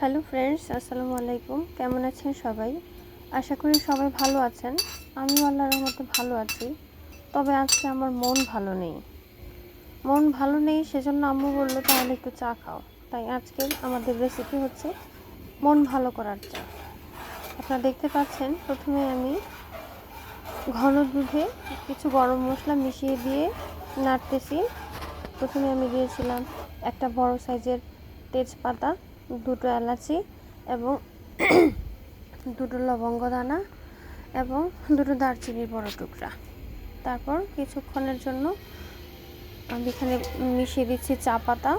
Hello friends, আসসালামু আলাইকুম। কেমন আছেন সবাই? আশা করি সবাই ভালো আছেন। আমি আল্লাহর রহমতে ভালো আছি। তবে আজকে আমার মন ভালো নেই। মন ভালো নেই সেজন্য আম্মু বলল, তাহলে একটু চা খাও। তাই আজকে আমাদের রেসিপি হচ্ছে মন ভালো করার চা। আপনারা দেখতে পাচ্ছেন, প্রথমে আমি ঘন দুধে কিছু গরম মশলা মিশিয়ে দিয়ে নাড়তেছি। প্রথমে আমি দিয়েছিলাম একটা বড় সাইজের তেজপাতা। দুটো এলাচি এবং দুটো লবঙ্গ দানা এবং দুটো দারচিনির বড় টুকরা। তারপর কিছুক্ষণের জন্য আমি এখানে মিশিয়ে দিচ্ছি চা পাতা।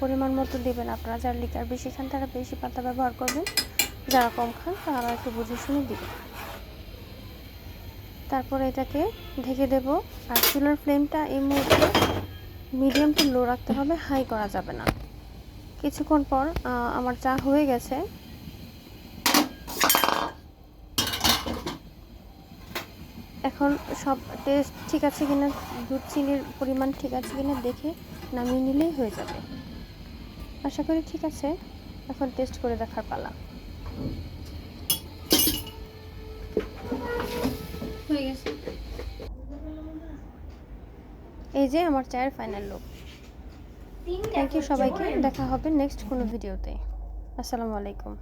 পরিমাণ মতো দেবেন আপনারা, যারা লিকার বেশি খান তারা বেশি পাতা ব্যবহার করবেন। যারা কম খান তারা একটু বুঝে শুনে দিবেন। তারপর এটাকে ঢেকে দেব। আর চুলার ফ্লেমটা এই মুহূর্তে মিডিয়াম টু লো রাখতে হবে হাই করা যাবে না। কিছুক্ষণ পর আমার চা হয়ে গেছে। এখন সব টেস্ট ঠিক আছে কিনা, দুধ চিনির পরিমাণ ঠিক আছে কিনা দেখে নামিয়ে নিলেই হয়ে যাবে। আশা করি ঠিক আছে, এখন টেস্ট করে দেখার পালা। হয়ে গেছে। এই যে আমার চায়ের ফাইনাল লুক থ্যাংক ইউ সবাইকে। দেখা হবে নেক্সট কোনো ভিডিওতে আসসালামু আলাইকুম।